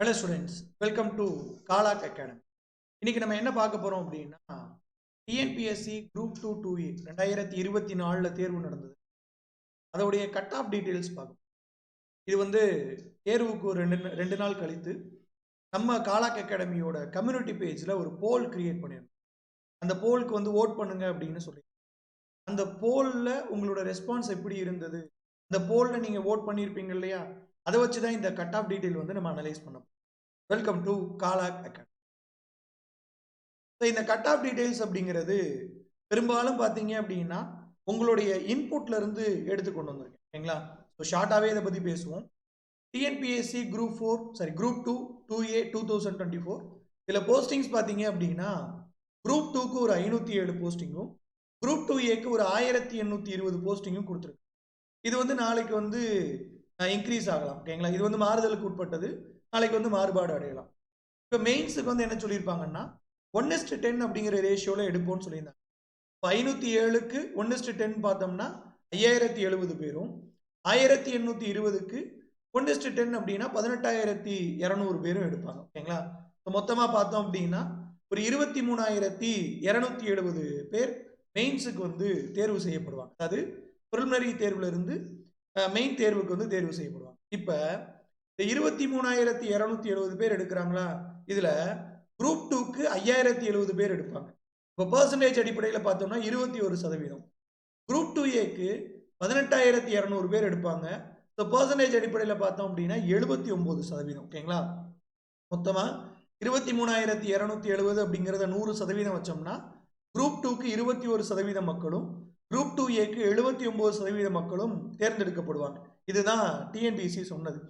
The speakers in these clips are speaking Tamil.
Hello students welcome to Kalak academy இன்றைக்கி நம்ம என்ன பார்க்க போகிறோம் அப்படின்னா TNPSC group two two A ரெண்டாயிரத்தி இருபத்தி நாலில் தேர்வு நடந்தது. அதோடைய கட் ஆஃப் டீட்டெயில்ஸ் பார்க்கணும் இது வந்து தேர்வுக்கு ஒரு ரெண்டு ரெண்டு நாள் கழித்து நம்ம காலாக் அகாடமியோட கம்யூனிட்டி பேஜில் ஒரு போல் கிரியேட் பண்ணியிருந்தோம் அந்த போலுக்கு வந்து ஓட் பண்ணுங்க அப்படின்னு சொல்லி. அந்த போலில் உங்களோட ரெஸ்பான்ஸ் எப்படி இருந்தது? அந்த போலில் நீங்கள் ஓட் பண்ணியிருப்பீங்க இல்லையா? அதை வச்சு தான் இந்த கட் ஆஃப் டீட்டெயில் வந்து நம்ம அனலைஸ் பண்ணோம் வெல்கம் டு காலாக் அகாடமி இந்த கட் ஆஃப் டீட்டெயில்ஸ் அப்படிங்கிறது பெரும்பாலும் பார்த்தீங்க அப்படின்னா உங்களுடைய இன்புட்ல இருந்து எடுத்து கொண்டு வந்திருக்கேன். ஓகேங்களா ஸோ ஷார்ட்டாகவே இதை பற்றி பேசுவோம். TNPSC group four sorry group two two A two thousand twenty four இதில் போஸ்டிங்ஸ் பார்த்தீங்க அப்படின்னா குரூப் டூக்கு ஒரு ஐநூற்றி ஏழு போஸ்டிங்கும் குரூப் டூ ஏக்கு ஒரு ஆயிரத்தி எண்ணூற்றி இருபது போஸ்டிங்கும் கொடுத்துருக்கு. இது வந்து நாளைக்கு வந்து இன்க்ரீஸ் ஆகலாம். ஓகேங்களா இது வந்து மாறுதலுக்கு உட்பட்டது. நாளைக்கு வந்து மாறுபாடு அடையலாம். இப்போ மெயின்ஸுக்கு வந்து என்ன சொல்லியிருப்பாங்கன்னா ஒன் இஸ்ட் டென் அப்படிங்கிற ரேஷியோவில் எடுப்போம்னு சொல்லியிருந்தாங்க. இப்போ ஐநூற்றி ஏழுக்கு ஒன் இஸ்ட் டென் பார்த்தோம்னா ஐயாயிரத்தி எழுபது பேரும். ஆயிரத்தி எண்ணூற்றி இருபதுக்கு ஒன் இஸ்ட் டென் அப்படின்னா பதினெட்டாயிரத்தி இரநூறு பேரும் எடுப்பாங்க. ஓகேங்களா? இப்போ மொத்தமாக பார்த்தோம் அப்படின்னா ஒரு இருபத்தி மூணாயிரத்தி இரநூத்தி எழுபது பேர் மெயின்ஸுக்கு வந்து தேர்வு செய்யப்படுவாங்க. அதாவது ப்ரிலிமினரி தேர்வுல இருந்து மெயின் தேர்வுக்கு வந்து தேர்வு செய்யப்படுவாங்க. இப்போ இந்த இருபத்தி மூணாயிரத்தி இரநூத்தி எழுபது பேர் எடுக்கிறாங்களா? இதில் குரூப் டூக்கு ஐயாயிரத்தி எழுபது பேர் எடுப்பாங்க. இப்போ பர்சன்டேஜ் அடிப்படையில் பார்த்தோம்னா இருபத்தி ஒரு சதவீதம். குரூப் டூ ஏக்கு பதினெட்டாயிரத்தி இரநூறு பேர் எடுப்பாங்க. ஸோ பர்சன்டேஜ் அடிப்படையில் பார்த்தோம் அப்படின்னா எழுபத்தி ஒம்பது சதவீதம். ஓகேங்களா மொத்தமாக இருபத்தி மூணாயிரத்தி இரநூத்தி எழுபது அப்படிங்கிறத நூறு சதவீதம் வச்சோம்னா குரூப் டூக்கு இருபத்தி ஒரு சதவீத மக்களும் குரூப் டூ ஏக்கு எழுபத்தி ஒம்பது சதவீத மக்களும் தேர்ந்தெடுக்கப்படுவாங்க. இதுதான் டிஎன்பிசி சொன்னது.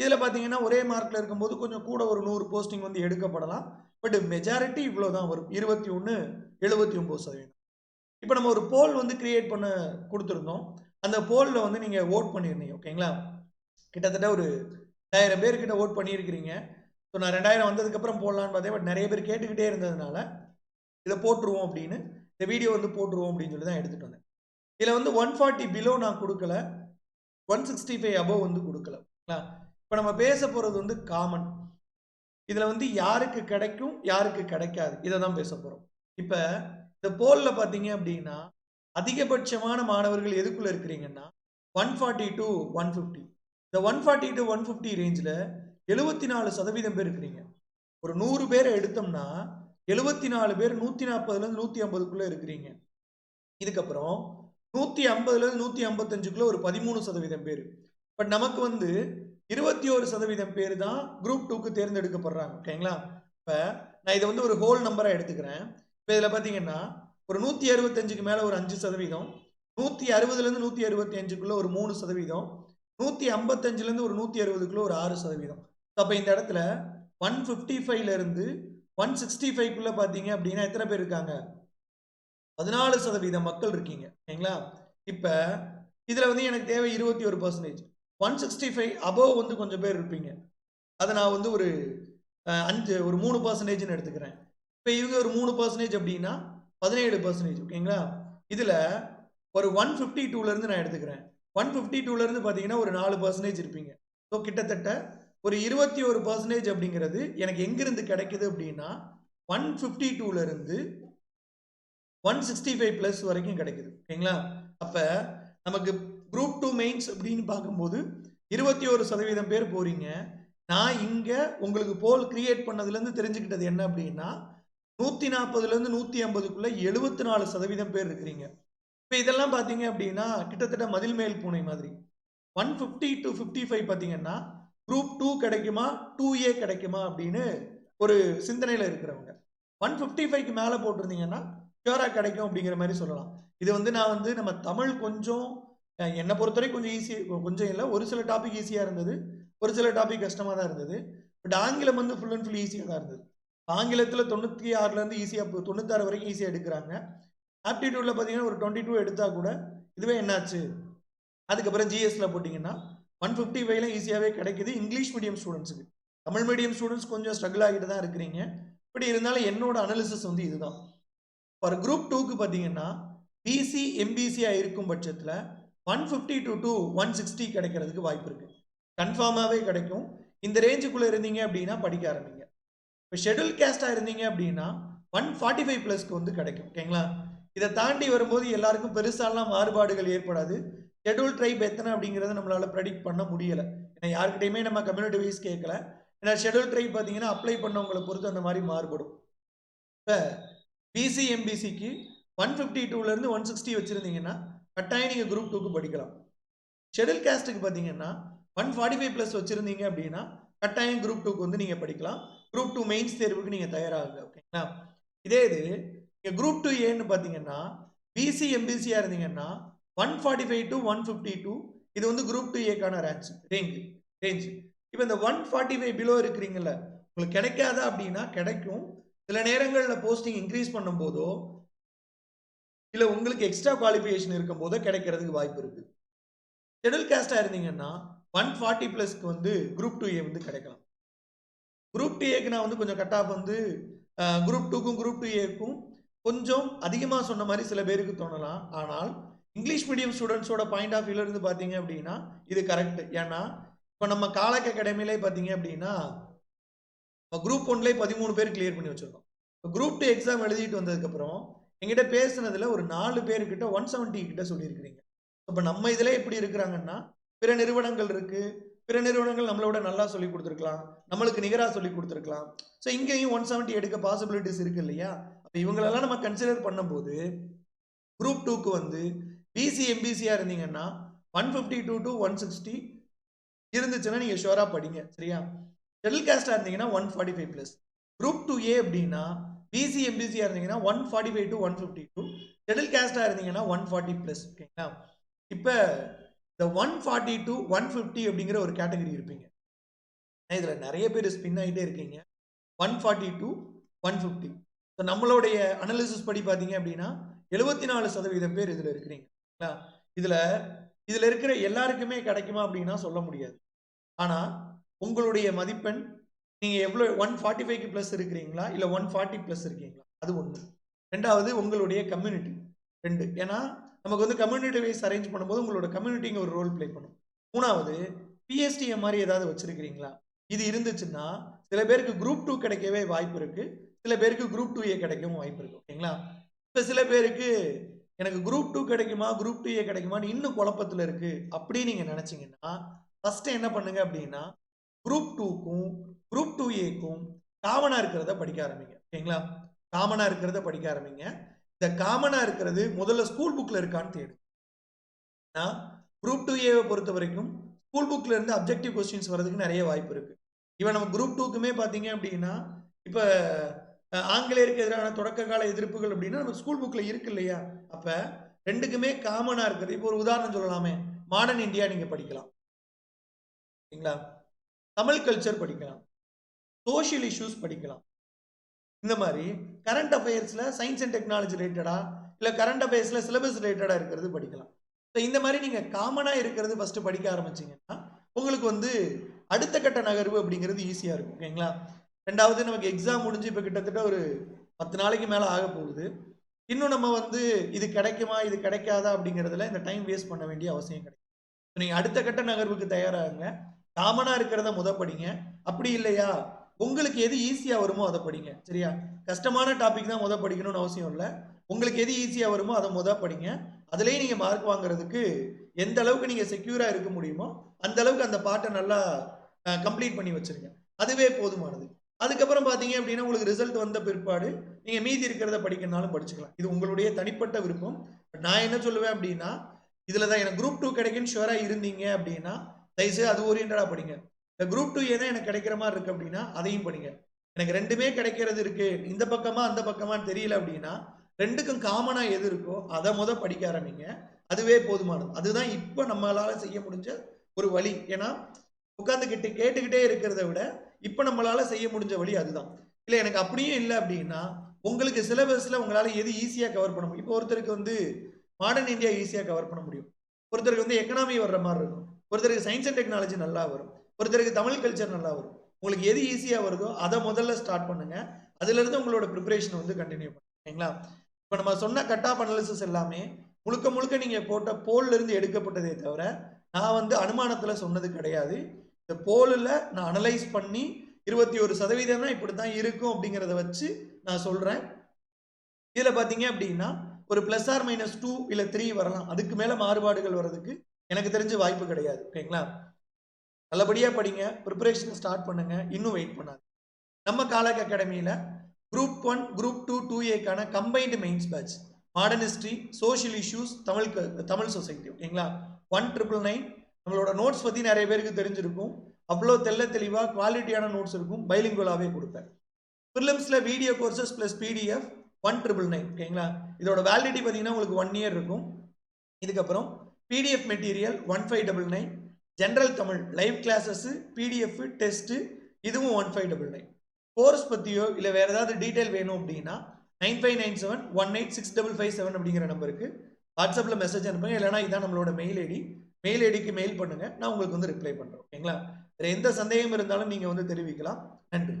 இதில் பார்த்தீங்கன்னா ஒரே மார்க்கில் இருக்கும்போது கொஞ்சம் கூட ஒரு நூறு போஸ்டிங் வந்து எடுக்கப்படலாம். பட் மெஜாரிட்டி இவ்வளோ தான் வரும். இருபத்தி ஒன்று எழுபத்தி ஒம்பது சதவீதம். இப்போ நம்ம ஒரு போல் வந்து கிரியேட் பண்ண கொடுத்துருந்தோம். அந்த போலில் வந்து நீங்கள் ஓட் பண்ணியிருந்தீங்க ஓகேங்களா கிட்டத்தட்ட ஒரு ரெண்டாயிரம் பேர்கிட்ட ஓட் பண்ணியிருக்கிறீங்க. ஸோ நான் ரெண்டாயிரம் வந்ததுக்கப்புறம் போடலான்னு பார்த்தேன். பட் நிறைய பேர் கேட்டுக்கிட்டே இருந்ததுனால இதை போட்டுருவோம் அப்படின்னு இந்த வீடியோ வந்து போட்டுருவோம் அப்படின்னு சொல்லி தான் எடுத்துகிட்டு வந்தேன். இதில் வந்து ஒன் ஃபார்ட்டி பிலோ நான் கொடுக்கல. ஒன் சிக்ஸ்டி ஃபைவ் அபவ் வந்து கொடுக்கல ஓகேங்களா இப்போ நம்ம பேச போகிறது வந்து காமன் இதில் வந்து யாருக்கு கிடைக்கும் யாருக்கு கிடைக்காது. இதை தான் பேச போகிறோம் இப்போ இந்த போலில் பார்த்தீங்க அப்படின்னா அதிகபட்சமான மாணவர்கள் எதுக்குள்ளே இருக்கிறீங்கன்னா one forty to one fifty இந்த one forty to one fifty ரேஞ்சில் எழுபத்தி நாலு சதவீதம் பேர் இருக்கிறீங்க. ஒரு நூறு பேரை எடுத்தோம்னா எழுபத்தி நாலு பேர் நூற்றி நாற்பதுலேருந்து நூற்றி ஐம்பதுக்குள்ளே இருக்கிறீங்க. இதுக்கப்புறம் நூற்றி ஐம்பதுலேருந்து நூற்றி ஐம்பத்தஞ்சுக்குள்ளே ஒரு பதிமூணு சதவீதம் பேர். பட் நமக்கு வந்து இருபத்தி ஒரு சதவீதம் பேர் தான் குரூப் டூக்கு தேர்ந்தெடுக்கப்படுறாங்க ஓகேங்களா இப்போ நான் இதை வந்து ஒரு ஹோல் நம்பராக எடுத்துக்கிறேன். இப்போ இதில் பார்த்தீங்கன்னா ஒரு நூற்றி அறுபத்தஞ்சுக்கு மேலே ஒரு அஞ்சு சதவீதம் நூற்றி அறுபதுலேருந்து நூற்றி அறுபத்தி அஞ்சுக்குள்ளே ஒரு மூணு சதவீதம் நூற்றி ஐம்பத்தஞ்சுலேருந்து ஒரு நூற்றி அறுபதுக்குள்ளே ஒரு ஆறு சதவீதம். அப்போ இந்த இடத்துல ஒன் ஃபிஃப்டி ஃபைவ்லேருந்து ஒன் சிக்ஸ்டி ஃபைவ்க்குள்ளே பார்த்தீங்க அப்படின்னா எத்தனை பேர் இருக்காங்க? பதினாலு சதவீதம் மக்கள் இருக்கீங்க ஓகேங்களா இப்போ இதில் வந்து எனக்கு தேவை இருபத்தி ஒரு percentage one sixty five above வந்து கொஞ்சம் பேர் இருப்பீங்க. அதை நான் வந்து ஒரு அஞ்சு ஒரு மூணு பர்சன்டேஜ்னு எடுத்துக்கிறேன். இப்போ இவங்க ஒரு மூணு பர்சன்டேஜ் அப்படின்னா பதினேழு பர்சன்டேஜ் ஓகேங்களா? இதில் ஒரு ஒன் ஃபிஃப்டி டூலேருந்து நான் எடுத்துக்கிறேன். ஒன் ஃபிஃப்டி டூலேருந்து பார்த்தீங்கன்னா ஒரு நாலு பர்சன்டேஜ் இருப்பீங்க. ஸோ கிட்டத்தட்ட ஒரு இருபத்தி ஒரு பர்சன்டேஜ் அப்படிங்கிறது எனக்கு எங்கேருந்து கிடைக்குது அப்படின்னா ஒன் ஃபிஃப்டி டூலேருந்து ஒன் சிக்ஸ்டி ஃபைவ் ப்ளஸ் வரைக்கும் கிடைக்குது. ஓகேங்களா? அப்போ நமக்கு குரூப் டூ மெயின்ஸ் அப்படின்னு பார்க்கும்போது இருபத்தி ஒரு சதவீதம் பேர் போகிறீங்க நான் இங்கே உங்களுக்கு போல் கிரியேட் பண்ணதுலேருந்து தெரிஞ்சுக்கிட்டது என்ன அப்படின்னா நூற்றி நாற்பதுலேருந்து நூற்றி ஐம்பதுக்குள்ளே எழுபத்தி நாலு சதவீதம் பேர் இருக்கிறீங்க. இப்போ இதெல்லாம் பார்த்தீங்க அப்படின்னா கிட்டத்தட்ட மதில் மேல் பூனை மாதிரி. One fifty to fifty five பார்த்தீங்கன்னா குரூப் டூ கிடைக்குமா டூ ஏ கிடைக்குமா அப்படின்னு ஒரு சிந்தனையில் இருக்கிறவங்க. ஒன் ஃபிஃப்டி ஃபைவ்க்கு மேலே போட்டிருந்தீங்கன்னா ஷியோராக கிடைக்கும் அப்படிங்கிற மாதிரி சொல்லலாம். இது வந்து நான் வந்து நம்ம தமிழ் கொஞ்சம் என்னை பொறுத்தவரை கொஞ்சம் ஈஸி கொஞ்சம் இல்லை. ஒரு சில டாபிக் ஈஸியாக இருந்தது. ஒரு சில டாபிக் கஷ்டமாக தான் இருந்தது. பட் ஆங்கிலம் வந்து ஃபுல் அண்ட் ஃபுல் ஈஸியாக தான் இருந்தது. ஆங்கிலத்தில் தொண்ணூற்றி ஆறுலேருந்து ஈஸியாக தொண்ணூத்தாறு வரைக்கும் ஈஸியாக எடுக்கிறாங்க. ஆப்டிடியூடில் பார்த்தீங்கன்னா ஒரு டுவெண்ட்டி டூ எடுத்தால் கூட இதுவே என்னாச்சு? அதுக்கப்புறம் ஜிஎஸ்சில் போட்டிங்கன்னா ஒன் ஃபிஃப்டி ஃபைவ்ல ஈஸியாகவே கிடைக்குது இங்கிலீஷ் மீடியம் ஸ்டூடெண்ட்ஸுக்கு தமிழ் மீடியம் ஸ்டூடெண்ட்ஸ் கொஞ்சம் ஸ்ட்ரகிள் ஆகிட்டு தான் இருக்கிறீங்க. பட் இருந்தாலும் என்னோட அனாலிசிஸ் வந்து இதுதான். ஃபார் குரூப் டூக்கு பார்த்தீங்கன்னா பிசி எம்பிசியாக இருக்கும் பட்சத்தில் one fifty to two one sixty கிடைக்கிறதுக்கு வாய்ப்பு இருக்குது கன்ஃபார்மாகவே கிடைக்கும். இந்த ரேஞ்சுக்குள்ளே இருந்தீங்க அப்படின்னா படிக்க ஆரம்பிங்க. இப்போ ஷெட்யூல் கேஸ்டாக இருந்தீங்க அப்படின்னா ஒன் ஃபார்ட்டி ஃபைவ் ப்ளஸ்க்கு வந்து கிடைக்கும். ஓகேங்களா இதை தாண்டி வரும்போது எல்லாருக்கும் பெருசாலாம் மாறுபாடுகள் ஏற்படாது. ஷெடியூல் ட்ரைப் எத்தனை அப்படிங்கிறத நம்மளால் ப்ரெடிக்ட் பண்ண முடியலை. ஏன்னா யாருக்கிட்டையுமே நம்ம கம்யூனிட்டி வைஸ் கேட்கல ஏன்னா ஷெட்யூல் ட்ரைப் பார்த்தீங்கன்னா அப்ளை பண்ணவங்களை பொறுத்து அந்த மாதிரி மாறுபடும். இப்போ பிசி எம்பிசிக்கு ஒன் ஃபிஃப்டி டூலேருந்து ஒன் சிக்ஸ்டி வச்சுருந்தீங்கன்னா கட்டாயம் நீங்கள் குரூப் டூக்கு படிக்கலாம். ஷெடியூல் கேஸ்ட்டுக்கு பார்த்தீங்கன்னா ஒன் ஃபார்ட்டி ஃபைவ் ப்ளஸ் வச்சுருந்தீங்க அப்படின்னா கட்டாயம் குரூப் டூக்கு வந்து நீங்கள் படிக்கலாம். குரூப் டூ மெயின்ஸ் தேர்வுக்கு நீங்கள் தயாராகுங்க ஓகேங்களா இதே இது நீங்கள் குரூப் டூ ஏன்னு பார்த்தீங்கன்னா பிசி எம்பிசியாக இருந்தீங்கன்னா one forty five to one fifty two இது வந்து குரூப் டூ ஏக்கான ரேஞ்ச் ரேஞ்ச் ரேஞ்ச் இப்போ இந்த ஒன் ஃபார்ட்டி ஃபைவ் பிலோ இருக்கிறீங்கல்ல உங்களுக்கு கிடைக்காதா அப்படின்னா கிடைக்கும். சில நேரங்களில் போஸ்டிங் இன்க்ரீஸ் பண்ணும்போதோ இல்லை உங்களுக்கு எக்ஸ்ட்ரா குவாலிஃபிகேஷன் இருக்கும் போதோ கிடைக்கிறதுக்கு வாய்ப்பு இருக்கு. ஷெடியூல் காஸ்டாக இருந்தீங்கன்னா ஒன் ஃபார்ட்டி ப்ளஸ்க்கு வந்து குரூப் டூ ஏ வந்து கிடைக்கலாம். குரூப் டூ ஏக்கு நான் வந்து கொஞ்சம் கட் ஆஃப் வந்து குரூப் டூக்கும் குரூப் டூ ஏக்கும் கொஞ்சம் அதிகமாக சொன்ன மாதிரி சில பேருக்கு தோணலாம். ஆனால் இங்கிலீஷ் மீடியம் ஸ்டூடெண்ட்ஸோட பாயிண்ட் ஆஃப் வியூல இருந்து பார்த்தீங்க அப்படின்னா இது கரெக்ட் ஏன்னா இப்போ நம்ம காலக்க அகாடமிலே பார்த்தீங்க அப்படின்னா குரூப் ஒன்லேயே பதிமூணு பேர் கிளியர் பண்ணி வச்சுருக்கோம். இப்போ குரூப் டூ எக்ஸாம் எழுதிட்டு வந்ததுக்கப்புறம் எங்கிட்ட பேசுனதுல ஒரு நாலு பேர்கிட்ட ஒன் செவன்ட்டி கிட்ட சொல்லியிருக்கிறீங்க. இப்போ நம்ம இதில் எப்படி இருக்கிறாங்கன்னா பிற நிறுவனங்கள் இருக்கு. பிற நிறுவனங்கள் நம்மளோட நல்லா சொல்லி கொடுத்துருக்கலாம். நம்மளுக்கு நிகராக சொல்லி கொடுத்துருக்கலாம். ஸோ இங்கேயும் ஒன் செவன்ட்டி எடுக்க பாசிபிலிட்டிஸ் இருக்கு இல்லையா? அப்போ இவங்களெல்லாம் நம்ம கன்சிடர் பண்ணும்போது குரூப் டூக்கு வந்து பிசி எம்பிசியாக இருந்தீங்கன்னா one fifty two to one sixty இருந்துச்சுன்னா நீங்கள் ஷோராக படிங்க சரியா? ஷெடில் இருந்தீங்கன்னா one forty five plus group two A அப்படின்னா பிசி எம்பிசியாக இருந்தீங்கன்னா one forty five to one fifty two schedule காஸ்டாக இருந்தீங்கன்னா ஒன் ஃபார்ட்டி ப்ளஸ் ஓகேங்களா இப்போ இந்த one forty to one fifty அப்படிங்கிற ஒரு கேட்டகரி இருப்பீங்க. இதில் நிறைய பேர் ஸ்பின் ஆகிட்டே இருக்கீங்க. One forty to one fifty so நம்மளுடைய அனாலிசிஸ் படி பார்த்தீங்க அப்படின்னா எழுபத்தி நாலு சதவீதம் பேர் இதில் இருக்கிறீங்க. இதில் இதில் இருக்கிற எல்லாருக்குமே கிடைக்குமா அப்படின்னா சொல்ல முடியாது. ஆனால் உங்களுடைய மதிப்பெண் நீங்கள் எவ்வளோ ஒன் ஃபார்ட்டி ஃபைவ்க்கு ப்ளஸ் இருக்கிறீங்களா? இல்லை ஒன் ஃபார்ட்டி ப்ளஸ் இருக்கீங்களா? அது ஒன்று ரெண்டாவது உங்களுடைய கம்யூனிட்டி ரெண்டு ஏன்னா நமக்கு வந்து கம்யூனிட்டி வைஸ் அரேஞ்ச் பண்ணும்போது உங்களோட கம்யூனிட்டிங்க ஒரு ரோல் ப்ளே பண்ணும். மூணாவது பிஎஸ்டிஎம் மாதிரி ஏதாவது வச்சுருக்கிறீங்களா? இது இருந்துச்சுன்னா சில பேருக்கு குரூப் டூ கிடைக்கவே வாய்ப்பு இருக்குது சில பேருக்கு குரூப் டூ ஏ கிடைக்கவும் வாய்ப்பு இருக்குது ஓகேங்களா? இப்போ சில பேருக்கு எனக்கு குரூப் டூ கிடைக்குமா? குரூப் டூ ஏ கிடைக்குமான்னு இன்னும் குழப்பத்தில் இருக்குது அப்படின்னு நீங்கள் நினச்சிங்கன்னா ஃபஸ்ட்டு என்ன பண்ணுங்க அப்படின்னா குரூப் டூக்கும் குரூப் டூ ஏக்கும் காமனா இருக்கிறத படிக்க ஆரம்பிங்க. ஓகேங்களா? காமனா இருக்கிறத படிக்க ஆரம்பிங்க. இந்த காமனா இருக்கிறது முதல்ல ஸ்கூல் புக்ல இருக்கான்னு தேடுங்க. குரூப் டூ ஏவை பொறுத்த வரைக்கும் ஸ்கூல் புக்ல இருந்து அப்ஜெக்டிவ் கொஸ்டின்ஸ் வர்றதுக்கு நிறைய வாய்ப்பு இருக்கு. இவன் நம்ம குரூப் டூக்குமே பார்த்தீங்க அப்படின்னா இப்போ ஆங்கிலேயருக்கு எதிரான தொடக்க கால எதிர்ப்புகள் அப்படின்னா நம்ம ஸ்கூல் புக்கில் இருக்கு இல்லையா? அப்போ ரெண்டுக்குமே காமனாக இருக்குது. இப்போ ஒரு உதாரணம் சொல்லலாமே. மாடர்ன் இந்தியா நீங்கள் படிக்கலாம். சரிங்களா தமிழ் கல்ச்சர் படிக்கலாம். சோஷியல் இஷ்யூஸ் படிக்கலாம். இந்த மாதிரி கரண்ட் அஃபேர்ஸில் சயின்ஸ் அண்ட் டெக்னாலஜி ரிலேட்டடாக இல்லை கரண்ட் அஃபேர்ஸில் சிலபஸ் ரிலேட்டடாக இருக்கிறது படிக்கலாம். ஸோ இந்த மாதிரி நீங்கள் காமனாக இருக்கிறது ஃபஸ்ட்டு படிக்க ஆரம்பிச்சிங்கன்னா உங்களுக்கு வந்து அடுத்த கட்ட நகர்வு அப்படிங்கிறது ஈஸியாக இருக்கும் ஓகேங்களா ரெண்டாவது நமக்கு எக்ஸாம் முடிஞ்சு இப்போ கிட்டத்தட்ட ஒரு பத்து நாளைக்கு மேலே ஆக போகுது. இன்னும் நம்ம வந்து இது கிடைக்குமா இது கிடைக்காதா அப்படிங்கிறதுல இந்த டைம் வேஸ்ட் பண்ண வேண்டிய அவசியம் கிடைக்கும் நீங்கள் அடுத்த கட்ட நகர்வுக்கு தயாராகுங்க. காமனாக இருக்கிறத முத படிங்க. அப்படி இல்லையா? உங்களுக்கு எது ஈஸியாக வருமோ அதை படிங்க. சரியா? கஷ்டமான டாபிக் தான் முத படிக்கணும்னு அவசியம் இல்லை. உங்களுக்கு எது ஈஸியாக வருமோ அதை முத படிங்க. அதுலேயே நீங்கள் மார்க் வாங்குறதுக்கு எந்த அளவுக்கு நீங்கள் செக்யூராக இருக்க முடியுமோ அந்த அளவுக்கு அந்த பாட்டை நல்லா கம்ப்ளீட் பண்ணி வச்சுருங்க. அதுவே போதுமானது. அதுக்கப்புறம் பார்த்தீங்க அப்படின்னா உங்களுக்கு ரிசல்ட் வந்த பிற்பாடு நீங்கள் மீதி இருக்கிறத படிக்கணும்னாலும் படிச்சுக்கலாம். இது உங்களுடைய தனிப்பட்ட விருப்பம். நான் என்ன சொல்லுவேன் அப்படின்னா இதில் தான் எனக்கு குரூப் டூ கிடைக்குன்னு ஷுவராக இருந்தீங்க அப்படின்னா தயவுசெய்து அது ஓரியன்டாக படிங்க. இந்த குரூப் டூ ஏன்னா எனக்கு கிடைக்கிற மாதிரி இருக்கு அப்படின்னா அதையும் படிங்க. எனக்கு ரெண்டுமே கிடைக்கிறது இருக்கு. இந்த பக்கமா அந்த பக்கமான்னு தெரியல அப்படின்னா ரெண்டுக்கும் காமனா எது இருக்கோ அதை முத படிக்க ஆரம்பிங்க. அதுவே போதுமானது. அதுதான் இப்போ நம்மளால செய்ய முடிஞ்ச ஒரு வழி. ஏன்னா உட்காந்துக்கிட்டு கேட்டுக்கிட்டே இருக்கிறத விட இப்போ நம்மளால செய்ய முடிஞ்ச வழி அதுதான். இல்லை எனக்கு அப்படியும் இல்லை அப்படின்னா உங்களுக்கு சிலபஸ்ல உங்களால எது ஈஸியாக கவர் பண்ண முடியும்? இப்போ ஒருத்தருக்கு வந்து மாடர்ன் இந்தியா ஈஸியாக கவர் பண்ண முடியும். ஒருத்தருக்கு வந்து எக்கனாமி வர்ற மாதிரி இருக்கும். ஒருத்தருக்கு சயின்ஸ் அண்ட் டெக்னாலஜி நல்லா வரும். ஒருத்தருக்கு தமிழ் கல்ச்சர் நல்லா வரும் உங்களுக்கு எது ஈஸியாக வருதோ அதை முதல்ல ஸ்டார்ட் பண்ணுங்க. அதுலேருந்து உங்களோட ப்ரிப்பரேஷன் வந்து கண்டினியூ பண்ணுங்களா இப்போ நம்ம சொன்ன கட் ஆஃப் அனாலிசிஸ் எல்லாமே முழுக்க முழுக்க நீங்கள் போட்ட போல்லிருந்து எடுக்கப்பட்டதே தவிர நான் வந்து அனுமானத்தில் சொன்னது கிடையாது. இந்த போலில் நான் அனலைஸ் பண்ணி இருபத்தி ஒரு சதவீதம்னா இப்படி தான் இருக்கும் அப்படிங்கிறத வச்சு நான் சொல்கிறேன் இதில் பார்த்தீங்க அப்படின்னா ஒரு ப்ளஸ் ஆர் மைனஸ் டூ இல்லை த்ரீ வரலாம். அதுக்கு மேலே மாறுபாடுகள் வர்றதுக்கு எனக்கு தெரிஞ்ச வாய்ப்பு கிடையாது. ஓகேங்களா நல்லபடியாக படிங்க ப்ரிப்பரேஷன் ஸ்டார்ட் பண்ணுங்க இன்னும் வெயிட் பண்ணாது நம்ம காலக் அகாடமியில் group one group two two ஏக்கான combined mains batch modern history social issues Tamil Tamil society ஓகேங்களா? ஒன் ட்ரிபிள் நைன் நம்மளோட நோட்ஸ் பற்றி நிறைய பேருக்கு தெரிஞ்சிருக்கும். அவ்வளோ தெள்ள தெளிவாக குவாலிட்டியான நோட்ஸ் இருக்கும் பைலிங்குவலாகவே கொடுப்பேன். ஃபிலிம்ஸில் video courses plus PDF one triple nine ஓகேங்களா? இதோட வேலிடிட்டி பார்த்தீங்கன்னா உங்களுக்கு ஒன் இயர் இருக்கும். இதுக்கப்புறம் PDF material one five double nine general Tamil live classes PDF test இதுவும் one five double nine course பற்றியோ இல்லை வேறு ஏதாவது டீட்டெயில் வேணும் அப்படின்னா nine five nine seven one eight six double five seven அப்படிங்கிற நம்பருக்கு வாட்ஸ்அப்பில் மெசேஜ் அனுப்புங்க. இல்லைனா இதான் நம்மளோட மெயில் ஐடி மெயில் ஐடிக்கு மெயில் பண்ணுங்கள் நான் உங்களுக்கு வந்து ரிப்ளை பண்ணுறேன் ஓகேங்களா? வேறு எந்த சந்தேகம் இருந்தாலும் நீங்கள் வந்து தெரிவிக்கலாம். நன்றி.